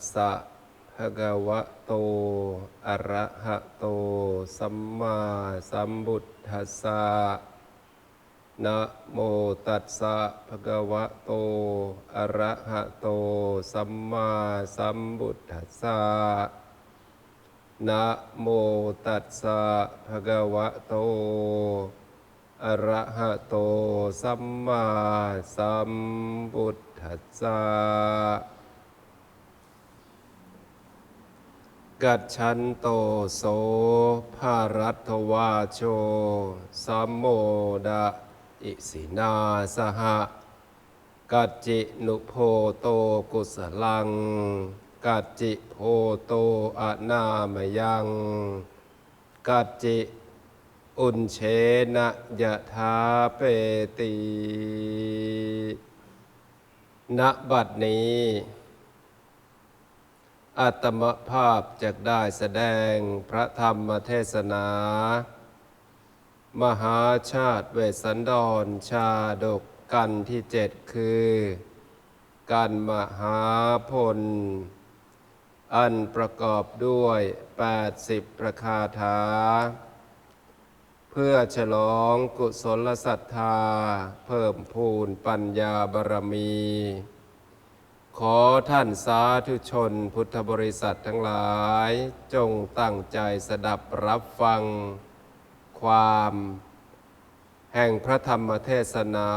นะโมตัสะภะคะวะโต อะระหะโต สัมมาสัมพุทธัสสะนะโมตัสสะภะคะวะโต อะระหะโต สัมมาสัมพุทธัสสะนะโมตัสสะภะคะวะโต อะระหะโต สัมมาสัมพุทธัสสะ กัจฉันโตโสภารัตวาโชสัมโมดะอิสินาสหะกัจจินุโพโตกุสลัง กัจจิโพโตอะนามยัง กัจจิอุนเชนะยะธาเปติณบัดนี้ อัตมภาพจะได้แสดงพระธรรมเทศนา มหาชาติเวสันดรชาดกกันที่เจ็ดคือกันมหาพล อันประกอบด้วย 80 ประคาถา เพื่อฉลองกุศลศรัทธา เพิ่มพูนปัญญาบารมี ขอท่านสาธุชนพุทธบริษัททั้งหลาย จงตั้งใจสดับรับฟัง ความ แห่งพระธรรมเทศนา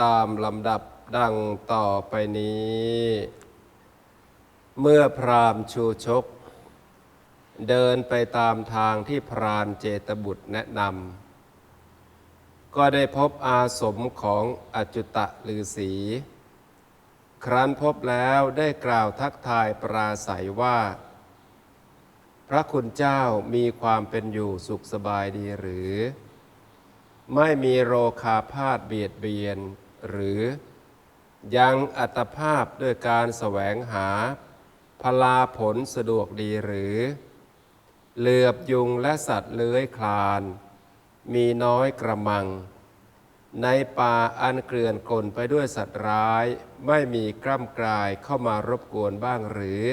ตามลำดับดังต่อไปนี้ เมื่อพรามชูชก เดินไปตามทางที่พรานเจตบุตรแนะนำก็ได้พบอาสมของอจุตะลือศี ครั้นพบแล้วได้กล่าวทักทายปราศัยว่า พระคุณเจ้ามีความเป็นอยู่สุขสบายดีหรือ ไม่มีโรคาพาธเบียดเบียน หรือ ยังอัตภาพด้วยการแสวงหา พลาผลสะดวกดีหรือ เหลือบยุงและสัตว์เลื้อยคลาน มีน้อยกระมัง ในป่าอันเกลื่อนกลนไปด้วยสัตว์ร้าย ไม่มีกล้ำกลายเข้ามารบกวนบ้างหรือ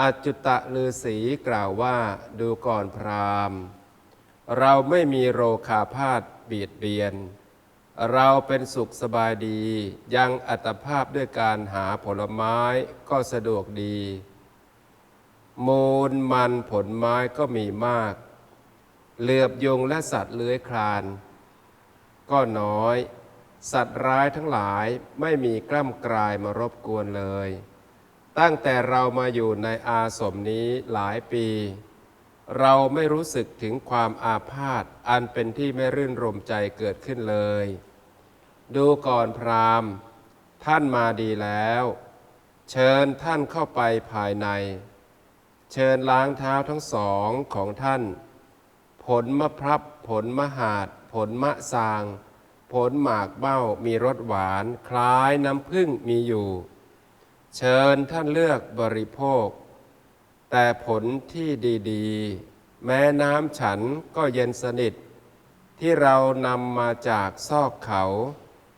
อัจจุตะลือสีกล่าวว่าดูก่อนพราหมณ์ เราไม่มีโรคาพาธเบียดเบียน เราเป็นสุขสบายดี ยังอัตภาพด้วยการหาผลไม้ก็สะดวกดี มูลมันผลไม้ก็มีมาก เหลือบยุงและสัตว์เลื้อยคลาน ก็น้อย สัตว์ร้ายทั้งหลายไม่มีกล้ำกลายมารบกวนเลย ตั้งแต่เรามาอยู่ในอาสมนี้หลายปี เราไม่รู้สึกถึงความอาพาธอันเป็นที่ไม่รื่นรมใจเกิดขึ้นเลย ดูก่อนพรามท่านมาดีแล้ว เชิญท่านเข้าไปภายใน เชิญล้างเท้าทั้งสองของท่าน ผลมะพร้าวผลมะหาด ผลมะซาง ผลหมากเบ้ามีรสหวาน คล้ายน้ำผึ้งมีอยู่ เชิญท่านเลือกบริโภค แต่ผลที่ดีๆ แม้น้ำฉันก็เย็นสนิท ที่เรานำมาจากซอกเขา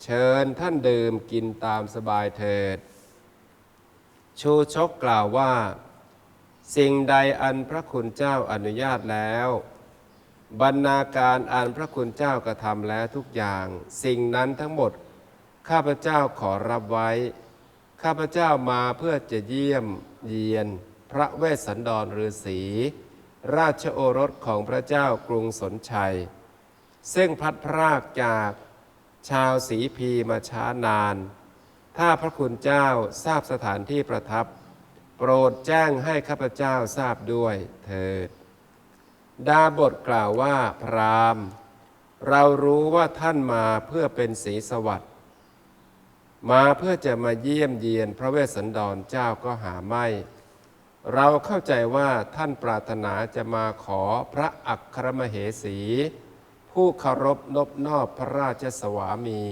เชิญท่านดื่มกินตามสบายเถิด ชูชกกล่าวว่า สิ่งใดอันพระคุณเจ้าอนุญาตแล้ว บรรณาการอันพระคุณเจ้ากระทำแล้วทุกอย่าง สิ่งนั้นทั้งหมด ข้าพเจ้าขอรับไว้ ข้าพเจ้ามาเพื่อจะเยี่ยมเยียน พระเวสสันดรฤาษีราชโอรสของพระเจ้ากรุงสนชัย ซึ่งพัดพรากจากชาวสีพีมาช้านาน ถ้าพระคุณเจ้าทราบสถานที่ประทับ โปรดแจ้งให้ข้าพเจ้าทราบด้วยเถิด ดาบทกล่าวว่าพรามเรารู้ว่าท่านมาเพื่อเป็นศรีสวัสดิ์มาเพื่อจะมาเยี่ยมเยียนพระเวสสันดรเจ้าก็หาไม่ เราเข้าใจว่าท่านปรารถนาจะมาขอพระอัครมเหสี ผู้เคารพนบนอบพระราชสวามี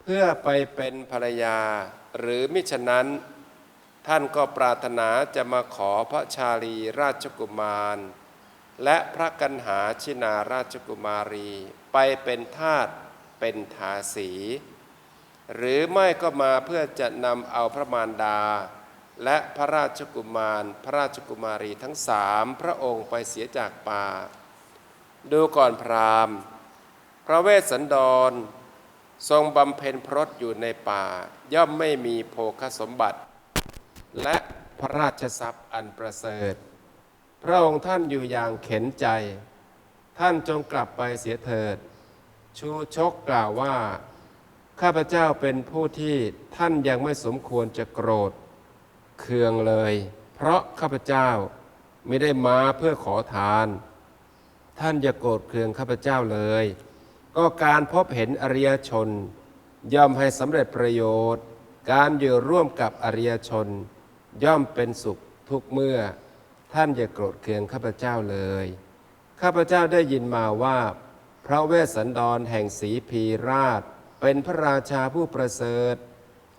เพื่อไปเป็นภรรยาหรือมิฉะนั้น ท่านก็ปรารถนาจะมาขอพระชาลีราชกุมาร และพระกันหาชินาราชกุมารีไปเป็นทาสเป็นทาสี หรือไม่ก็มาเพื่อจะนำเอาพระมารดา และพระราชกุมาร พระราชกุมารีทั้งสามพระองค์ไปเสียจากป่า ดูก่อนพราหมณ์ พระเวสสันดร ทรงบำเพ็ญพรตอยู่ในป่า ย่อมไม่มีโภคสมบัติ และพระราชทรัพย์อันประเสริฐ พระองค์ท่านอยู่อย่างเข็นใจ ท่านจงกลับไปเสียเถิด ชูชกกล่าวว่า ข้าพเจ้าเป็นผู้ที่ท่านยังไม่สมควรจะโกรธ เคืองเลย เพราะข้าพเจ้าไม่ได้มาเพื่อขอทาน ท่านอย่าโกรธเคืองข้าพเจ้าเลย ก็การพบเห็นอริยชน ย่อมให้สำเร็จประโยชน์ การอยู่ร่วมกับอริยชน ย่อมเป็นสุขทุกเมื่อ ท่านอย่าโกรธเคืองข้าพเจ้าเลย ข้าพเจ้าได้ยินมาว่า พระเวสสันดรแห่งสีพีราช เป็นพระราชาผู้ประเสริฐ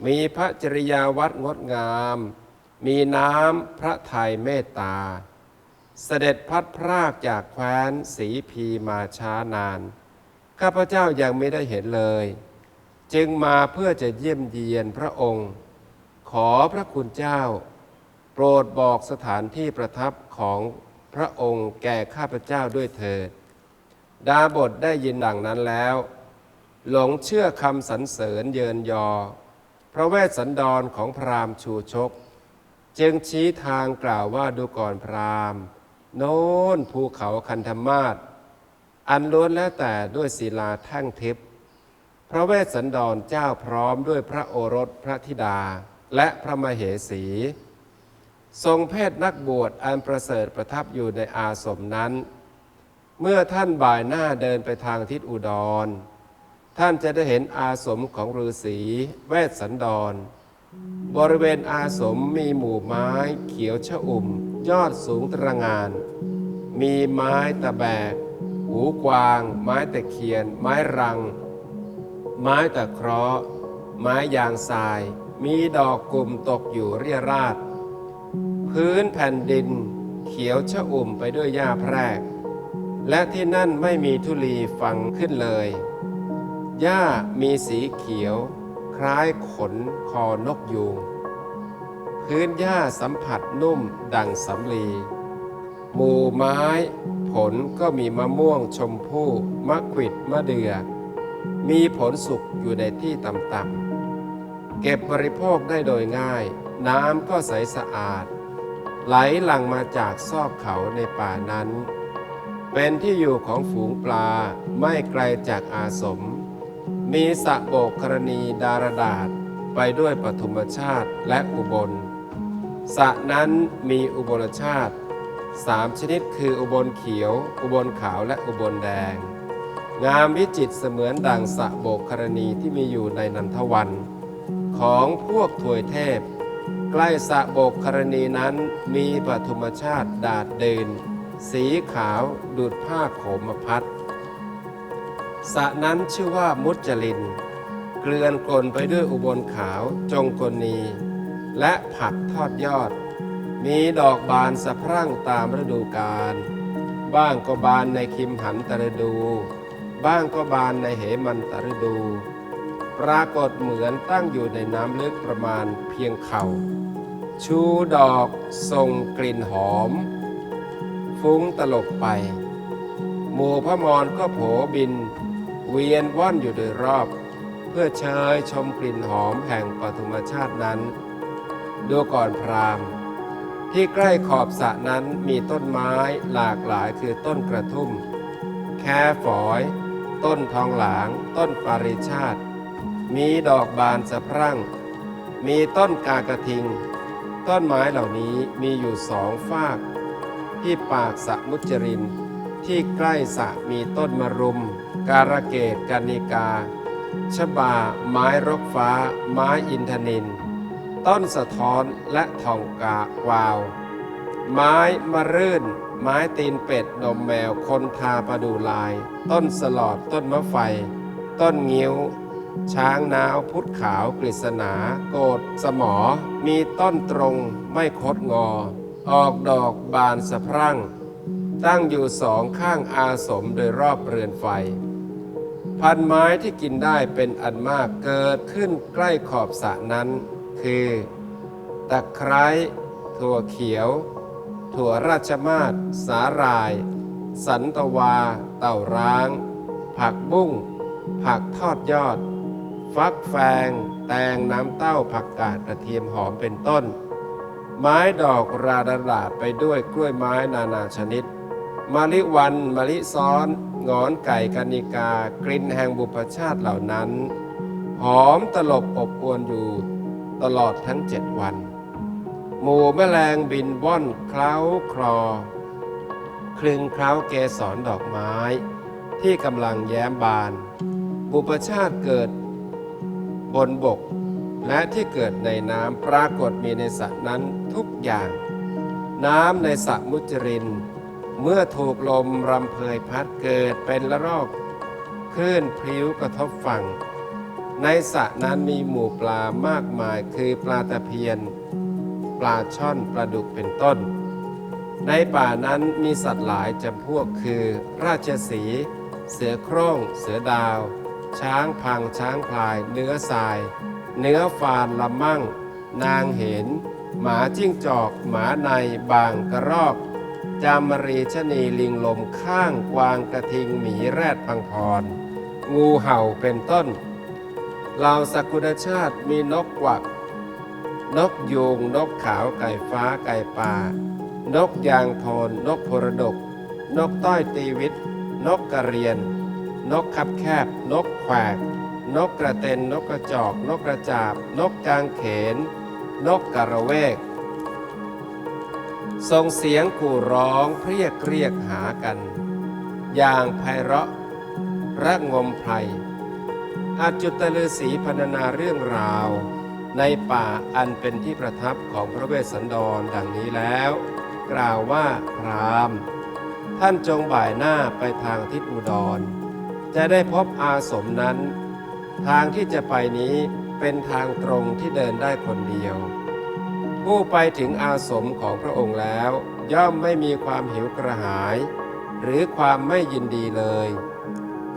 มีพระจริยาวัดงดงาม มีน้ำพระทัยเมตตา เสด็จพัดพรากจากแคว้นสีพีมาช้านาน ข้าพเจ้ายังไม่ได้เห็นเลย จึงมาเพื่อจะเยี่ยมเยียนพระองค์ ขอพระคุณเจ้า ปรดบอกสถานที่ประทับของพระองค์แก่ข้าพเจ้าด้วยเถิด ดาบทได้ยินดังนั้นแล้ว หลงเชื่อคำสรรเสริญเยินยอ พระเวสสันดรของพราหมณ์ชูชก จึงชี้ทางกล่าวว่าดูก่อนพราหมณ์ โน้นภูเขาคันธมาศอันล้วนแล้วแต่ด้วยศิลาแท่งทิพย์พระเวสสันดรเจ้าพร้อมด้วยพระโอรสพระธิดาและพระมเหสี ทรงเพศนักบวชอันประเสริฐประทับอยู่ในอาสมนั้น เมื่อท่านบ่ายหน้าเดินไปทางทิศอุดร ท่านจะได้เห็นอาสมของฤาษีเวสสันดร บริเวณอาสมมีหมู่ไม้เขียวชะอุ่ม ยอดสูงตระงาน มีไม้ตะแบก หูกวาง ไม้ตะเคียน ไม้รัง ไม้ตะเคราะห์ ไม้ยางทราย มีดอกกลุ่มตกอยู่เรียราด พื้นแผ่นดิน เขียวชะอุ่มไปด้วยหญ้าแพรก และที่นั่นไม่มีธุลีฟังขึ้นเลย หญ้ามีสีเขียว คล้ายขนคอนกยูง พื้นหญ้าสัมผัสนุ่มดังสำลีหมู่ไม้ ผลก็มีมะม่วงชมพู่มะขวิดมะเดือ่อมีผลสุกอยู่ในที่ต่ำๆเก็บบริโภคได้โดยง่าย น้ำก็ใสสะอาด ไหลหลั่งมาจากซอกเขาในป่านั้น เป็นที่อยู่ของฝูงปลาไม่ไกลจากอาสม มีสะโบกกรณีดารดาษไปด้วยปฐุมชาติและอุบลสะนั้นมีอุบลชาติสามชนิดคืออุบลเขียว อุบลขาวและอุบลแดง งามวิจิตเสมือนดังสะโบกกรณีที่มีอยู่ในนันทวัน ของพวกถวยเทพ ใกล้สะโบกกรณีนั้นมีปฐุมชาติดาดเดิน สีขาวดูดผ้าโขมพัดสะนั้นชื่อว่ามุจลิน เกลือนกลนไปด้วยอุบลขาวจงกลนี และผักทอดยอด มีดอกบานสะพรั่งตามฤดูกาลบ้างก็บานในคิมหันตฤดู บ้างก็บานในเหมันตฤดู ปรากฏเหมือนตั้งอยู่ในน้ำลึกประมาณเพียงเข่า ชูดอกทรงกลิ่นหอม ฟุ้งตลบไป หมู่พระมรก็โผบิน เวียนว่อนอยู่โดยรอบ เพื่อเชยชมกลิ่นหอมแห่งปฐุมชาตินั้น ดูก่อนพรามที่ใกล้ขอบสระนั้นมีต้นไม้หลากหลายคือต้นกระทุ่ม แค่ฝอย ต้นทองหลาง ต้นปาริชาติ มีดอกบานสะพรั่ง มีต้นกากระทิง ต้นไม้เหล่านี้มีอยู่สองฝาก ที่ปากสะมุจริน ที่ใกล้สะมีต้นมะรุม การะเกดกานิกา ชบา ไม้รกฟ้า ไม้อินทนิน ต้นสะท้อนและทองกาวาว ไม้มะรื่น ไม้ตีนเป็ดนมแมวคนทาประดูลาย ต้นสลอดต้นมะไฟ ต้นงิ้ว ช้างนาวพุทธขาวกฤษณา โกดสมอ มีต้นตรงไม่คดงอ ออกดอกบานสะพรั่ง ตั้งอยู่สองข้างอาสมโดยรอบเรือนไฟ พันไม้ที่กินได้เป็นอันมากเกิดขึ้นใกล้ขอบสระนั้น คือตะไคร้ถั่วเขียว ถั่วราชมาศสาหร่าย สันตวา เต่าร้าง ผักบุ้ง ผักทอดยอด ฟักแฟง แตงน้ำเต้าผักกาดกระเทียมหอมเป็นต้น ไม้ดอกราดาดาดไปด้วยกล้วยไม้นานาชนิดมะลิวันมะลิซ้อนงอนไก่กานิกา กลิ่นแห่งบุพชาติเหล่านั้น หอมตลบอบอวนอยู่ตลอดทั้งเจ็ดวัน หมู่แมลงบินว่อนเคล้าคลอ คลึงเคล้าเกสรดอกไม้ ที่กำลังแย้มบาน บุพชาติเกิด บนบก และที่เกิดในน้ำปรากฏมีในสระนั้นทุกอย่าง น้ำในสระมุจริน เมื่อถูกลมรำเพยพัดเกิดเป็นละรอกคลื่นพลิ้วกระทบฝั่ง ในสระนั้นมีหมู่ปลามากมายคือปลาตะเพียน ปลาช่อนปลาดุกเป็นต้น ในป่านั้นมีสัตว์หลายจำพวกคือ ราชสี เสือโคร่ง เสือดาว ช้างพังช้างพลาย เนื้อทราย เนื้อฟานละมั่ง นางเห็น หมาจิ้งจอก หมาในบางกระรอก จามรีชะนีลิงลมข้างกวางกระทิงหมีแรดพังพร งูเห่าเป็นต้นเหล่าสกุลชาติมีนกกวัก นกยูงนกขาวไก่ฟ้าไก่ป่า นกยางโทนนกพรดก นกต้อยตีวิตนกกระเรียน นกคับแคบ นกแขวก นกกระเต็น นกกระจอก นกกระจาบ นกกางเขน นกกระเวก ส่งเสียงกู่ร้องเรียกเรียกหากัน อย่างไพเราะระงมไพรอาจุตฤาษีพรรณนาเรื่องราว ในป่าอันเป็นที่ประทับของพระเวสสันดรดังนี้แล้ว กล่าวว่าพรามท่านจงบ่ายหน้าไปทางทิศอุดร จะได้พบอาสมนั้น ทางที่จะไปนี้เป็นทางตรงที่เดินได้คนเดียว ผู้ไปถึงอาสมของพระองค์แล้ว ย่อมไม่มีความหิวกระหาย หรือความไม่ยินดีเลย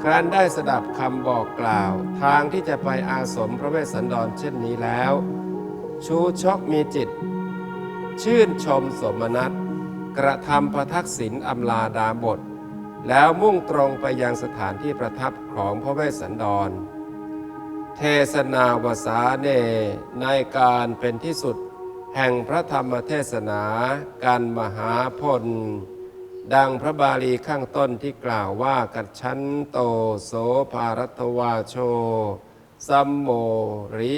ครั้นได้สดับคำบอกกล่าว ทางที่จะไปอาสมพระเวสสันดรเช่นนี้แล้ว ชูชกมีจิต ชื่นชมสมนัตกระทำประทักษิณอำลาดาบท แล้วมุ่งตรงไปยังสถานที่ประทับของพระเวสสันดร เทศนาวสาเนในการเป็นที่สุดแห่งพระธรรมเทศนาการมหาพล ดังพระบาลีข้างต้นที่กล่าวว่ากัจฉันโตโสภารัตวาโชสัมโมริ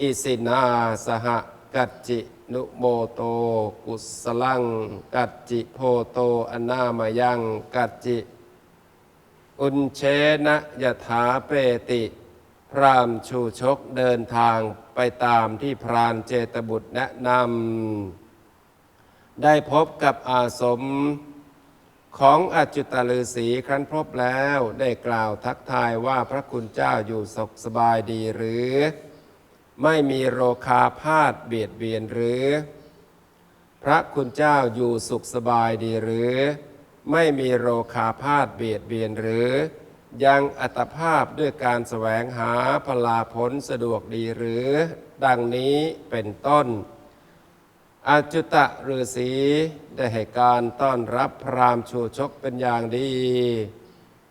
อิสินาสห กัจจินุโมโต กุสลัง กัจจิโพโตอนามายัง กัจจิ อุนเชนะยถาเปติ พรามชูชกเดินทางไปตามที่พรานเจตบุตรแนะนำ ได้พบกับอาสมของอจุตฤาษีครั้นพบแล้วได้กล่าวทักทายว่าพระคุณเจ้าอยู่สุขสบายดีหรือ ไม่มีโรคาพาธเบียดเบียนหรือ พระคุณเจ้าอยู่สุขสบายดีหรือ ไม่มีโรคาพาธเบียดเบียนหรือ ยังอัตภาพด้วยการแสวงหาพลาผลสะดวกดีหรือ ดังนี้เป็นต้นอาจุตะฤาษีได้ให้การต้อนรับพรามชูชกเป็นอย่างดี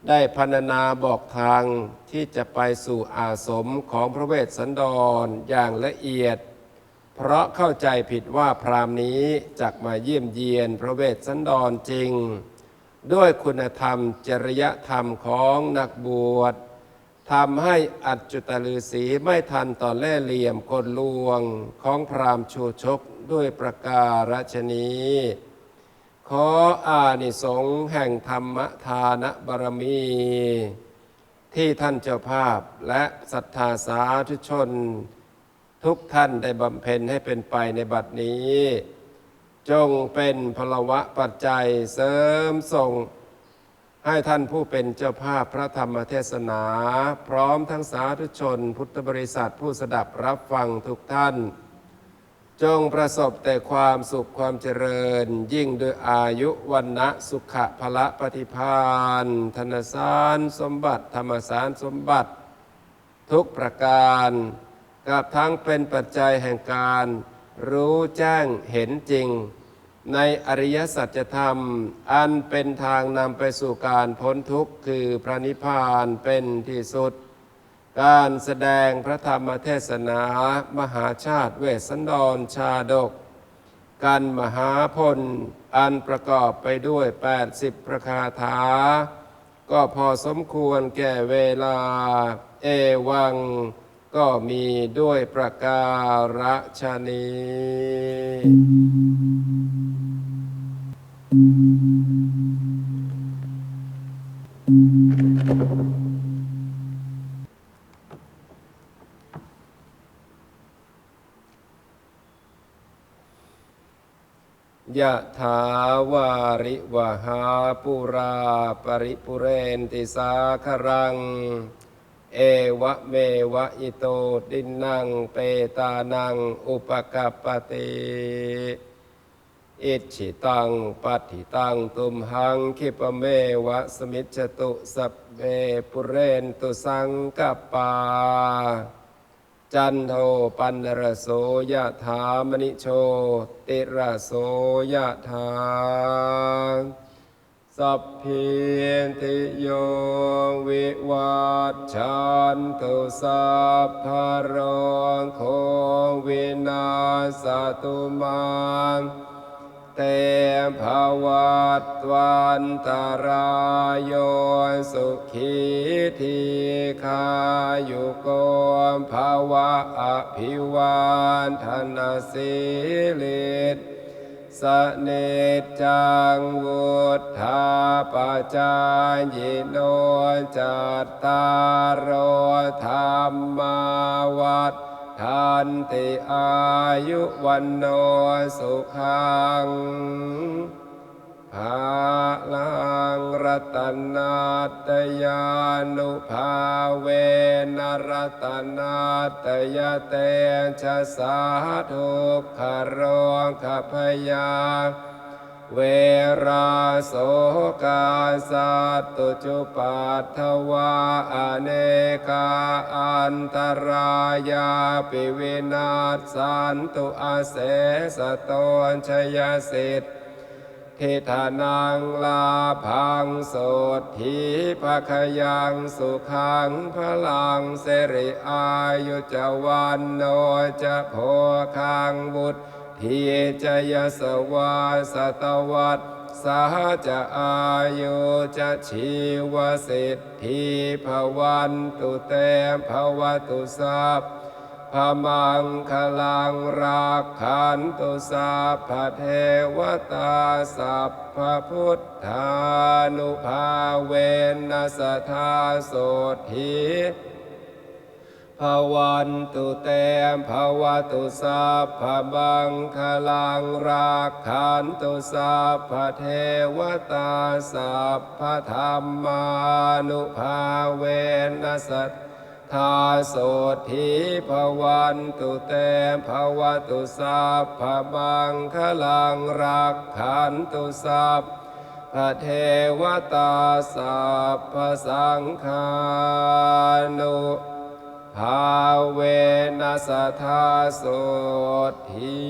ได้พรรณนาบอกทางที่จะไปสู่อาสมของพระเวสสันดรอย่างละเอียด เพราะเข้าใจผิดว่าพราหมณ์นี้จักมาเยี่ยมเยียนพระเวสสันดรจริง ด้วยคุณธรรมจริยธรรมของนักบวชทำให้อัจจุตฤาษีไม่ทันต่อเล่เหลี่ยมกลลวงของพราหมณ์ชูชกด้วยประการฉนี้ ขออานิสงส์แห่งธรรมทานบารมี ที่ท่านเจ้าภาพและศรัทธาสาธุชน ทุกท่านได้บำเพ็ญให้เป็นไปในบัดนี้ จงเป็นพลวะปัจจัยเสริมส่ง ให้ท่านผู้เป็นเจ้าภาพพระธรรมเทศนา พร้อมทั้งสาธุชน พุทธบริษัทผู้สดับรับฟังทุกท่าน จงประสบแต่ความสุขความเจริญ ยิ่งด้วยอายุวันนะสุขะพละปฏิพานธนสารสมบัติ ธรรมสารสมบัติ ทุกประการกับทั้งเป็นปัจจัยแห่งการ รู้แจ้งเห็นจริง ในอริยสัจธรรม อันเป็นทางนำไปสู่การพ้นทุกข์คือพระนิพพานเป็นที่สุด การแสดงพระธรรมเทศนา มหาชาติเวสสันดรชาดก กันมหาพล อันประกอบไปด้วย 80 ประคาถา ก็พอสมควรแก่เวลา เอวัง ก็มีด้วยประการฉนี ยะถาวาริวหาปุราปริปุเรนติสาครัง เอวะเมวะอิโตดินนังเปตานังอุปกัปติอิชิตังปัฏฐิตังตุมหังคิปเมวะสมิจตุสัพเพปุเรนตุสังกปปา จันโทปันรโสยะถามณิโชติระโสยะถาสัพพิติโยวิวัชชันตุสัพพะโรโควินาสตุมา เตภวัตวันตารายโยสุขีทีคายุโกภาวะอภิวันธนสิลิตสเนจังวุธาปจายโนจัตตารโธรรมาวัฏ ทันติอายุวันโนสุขังภาลังรัตนาตยานุภาเวนรัตนาตยเตชะสาธุขโรขพยา เวราโสกาสัตตุจุปัทถวาอเนกาอันตรายาปิวินาศสันตุอาเสสะโตนชยสิทธิทิธานังลาพังโสดทีภคยังสุขังพลังเสริอายุจวันโนจะโพคังบุตร ทีจยสวาสตวัตสาจะอายุจะชีวสิทธิภวันตุเตภวตุสัพพมังคลังรักขันตุสัพพเทวตาสัพพพุทธานุภาเวนัสธาโสธี ภวันตุเตมภวตุสัพพะบังคลังรักขันตุสัพพะเทวตาสัพพะธรรมานุภาเวนนัสทาโสธีภวันตุเตมภวตุสัพพะบังคลังรักขันตุสัพพะเทวตาสัพพะสังฆานุ ภาเวนัสทาโสธี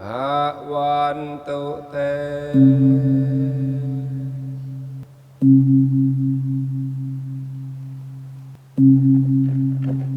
ภวันตุเต Thank